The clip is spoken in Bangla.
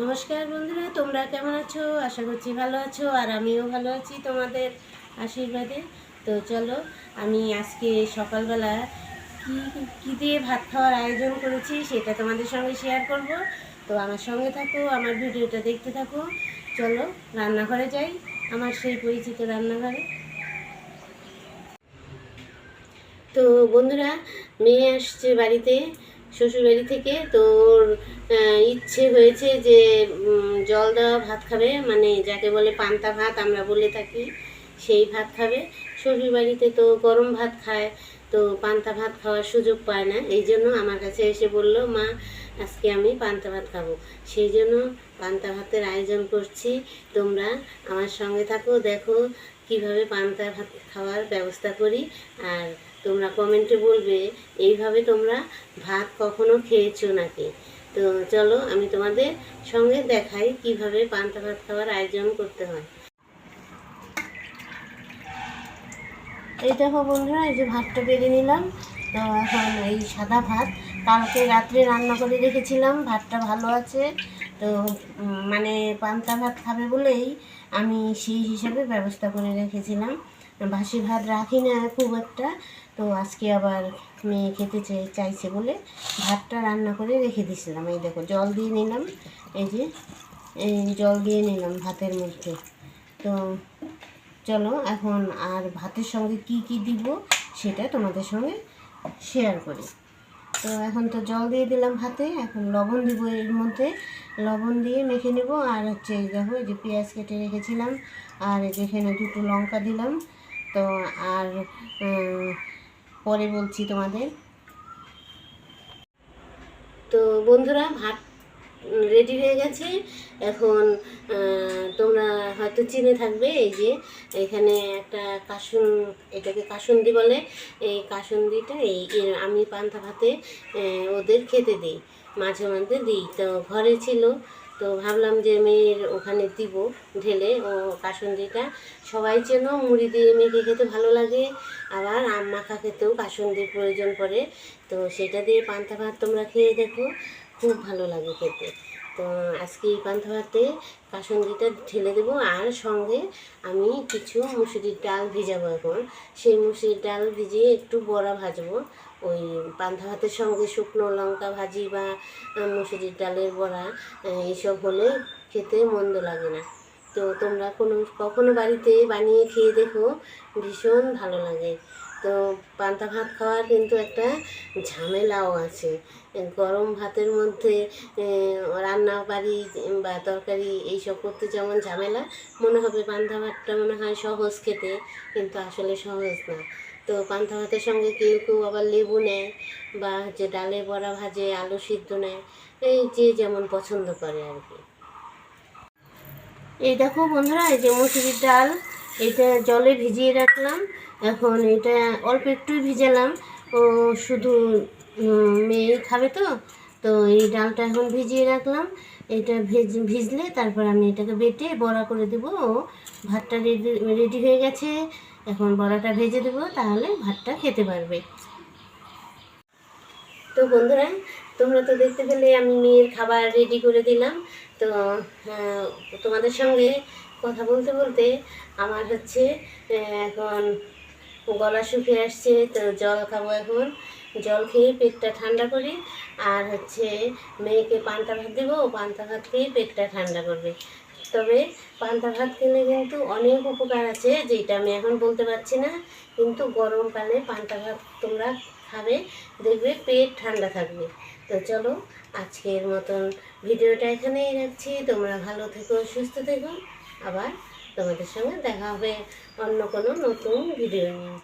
নমস্কার বন্ধুরা, তোমরা কেমন আছো? আশা করছি ভালো আছো, আর আমিও ভালো আছি তোমাদের আশীর্বাদে। তো চলো, আমি আজকে সকালবেলা কি, কী দিয়ে ভাত খাওয়ার আয়োজন করেছি সেটা তোমাদের সঙ্গে শেয়ার করব। তো আমার সঙ্গে থাকো, আমার ভিডিওটা দেখতে থাকো। চলো, রান্নাঘরে যাই, আমার সেই পরিচিত রান্নাঘরে। তো বন্ধুরা, মেয়ে আসছে বাড়িতে। শ্বশুরবাড়ি থেকে তো ওর আহ, ইচ্ছে হয়েছে যে জল দেওয়া ভাত খাবে মানে যাকে বলে পান্তা ভাত আমরা বলে থাকি সেই ভাত খাবে। শ্বশুরবাড়িতে তো গরম ভাত খায় তো পান্তা ভাত খাওয়ার সুযোগ পায় না। এই জন্য আমার কাছে এসে বলল মা আজকে আমি পান্তা ভাত খাব। সেই জন্য পান্তা ভাতের আয়োজন করছি। তোমরা আমার সঙ্গে থাকো দেখো কীভাবে পান্তা ভাত খাওয়ার ব্যবস্থা করি। আর তোমরা কমেন্টে বলবে, এইভাবে তোমরা ভাত কখনো খেয়েছো নাকি? তো চলো আমি তোমাদের সঙ্গে দেখাই কীভাবে পান্তা ভাত খাওয়ার আয়োজন করতে হয়। এই দেখো বন্ধুরা, এই যে ভাতটা বেড়ে নিলাম। তো এখন এই সাদা ভাত। কালকে রাত্রে রান্না করে রেখেছিলাম, ভাতটা ভালো আছে। তো মানে পান্তা ভাত খাবে বলেই আমি সেই হিসাবে ব্যবস্থা করে রেখেছিলাম। বাসি ভাত রাখি না খুব একটা। তো আজকে আবার মেয়ে খেতে চাই- চাইছে বলে ভাতটা রান্না করে রেখে দিয়েছিলাম। এই দেখো, জল দিয়ে নিলাম। এই যে, এই জল দিয়ে নিলাম ভাতের মধ্যে। তো চলো, এখন আর ভাতের সঙ্গে কি কি দিব সেটা তোমাদের সঙ্গে শেয়ার করি। তো এখন তো জল দিয়ে দিলাম ভাতে। এখন লবণ দিব এর মধ্যে। লবণ দিয়ে মেখে নেব। আর হচ্ছে এই দেখো, এই যে পেঁয়াজ কেটে রেখেছিলাম। আর এই যে এখানে দুটো লঙ্কা দিলাম। তো আর পরে বলছি তোমাদের। তো বন্ধুরা, ভাত রেডি হয়ে গেছে। এখন তোমরা হয়তো চিনে থাকবে এই যে, এখানে একটা কাসুন, এটাকে কাসুন্দি বলে। এই কাসুন্দিটা এই আমি পান্তা ভাতে ওদের খেতে দিই, মাঝে মধ্যে দিই। তো ঘরে ছিল তো ভাবলাম যে মেয়ের ওখানে দিব ঢেলে ও কাসুন্দিটা। সবাই চেনো মুড়ি দিয়ে মেখে খেতে ভালো লাগে, আবার আম মাখা খেতেও কাসুন্দির প্রয়োজন পড়ে। তো সেটা দিয়ে পান্তা ভাত তোমরা খেয়ে দেখো, খুব ভালো লাগে খেতে। তো আজকে এই পান্তা ভাতে কাসুন্দিটা ঢেলে দেবো, আর সঙ্গে আমি কিছু মুসুরির ডাল ভিজাবো এখন। সেই মুসুরির ডাল ভিজিয়ে একটু বড়া ভাজবো। ওই পান্তা ভাতের সঙ্গে শুকনো লঙ্কা ভাজি বা মুসুরির ডালের বড়া এইসব হলে খেতে মন্দ লাগে না। তো তোমরা কোনো, কখনো বাড়িতে বানিয়ে খেয়ে দেখো, ভীষণ ভালো লাগে। তো পান্তা ভাত খাওয়ার কিন্তু একটা ঝামেলাও আছে। গরম ভাতের মধ্যে রান্না বাড়ি বা তরকারি এইসব করতে যেমন ঝামেলা, মনে হবে পান্তা ভাতটা মনে হয় সহজ খেতে, কিন্তু আসলে সহজ না। তো পান্তা ভাতের সঙ্গে কেউ কেউ আবার লেবু নেয় বা হচ্ছে ডালে বড়া ভাজে, আলু সিদ্ধ নেয়। এই যে যেমন পছন্দ করে আর কি। এই দেখো বন্ধুরা, এই যে মুসুরির ডাল, এটা জলে ভিজিয়ে রাখলাম। এখন এটা অল্প একটু ভিজালাম। ও শুধু মেয়ে খাবে তো। তো এই ডালটা এখন ভিজিয়ে রাখলাম। এটা ভেজ, ভিজলে তারপর আমি এটাকে বেটে বড়া করে দেবো। ও ভাতটা রেডি রেডি হয়ে গেছে। এখন বড়াটা ভেজে দেবো, তাহলে ভাতটা খেতে পারবে। তো বন্ধুরা, তোমরা তো দেখতে পেলে আমি মেয়ের খাবার রেডি করে দিলাম। তো তোমাদের সঙ্গে কথা বলতে বলতে আমার হচ্ছে, এখন গলা শুকিয়ে আসছে, তো জল খাব এখন। জল খেয়ে পেটটা ঠান্ডা করি, আর হচ্ছে মেয়েকে পান্তা ভাত দেবো পান্তা ভাত খেয়ে পেটটা ঠান্ডা করবে। তবে পান্তা ভাত খেলে কিন্তু অনেক উপকার আছে, যেটা আমি এখন বলতে পারছি না, কিন্তু গরমকালে পান্তা ভাত তোমরা খাবে, দেখবে পেট ঠান্ডা থাকবে। তো চলো, আজকের মতন ভিডিওটা এখানেই রাখছি, তোমরা ভালো থেকো, সুস্থ থেকো, আবার তোমাদের সঙ্গে দেখা হবে অন্য কোনো নতুন ভিডিও নিয়ে।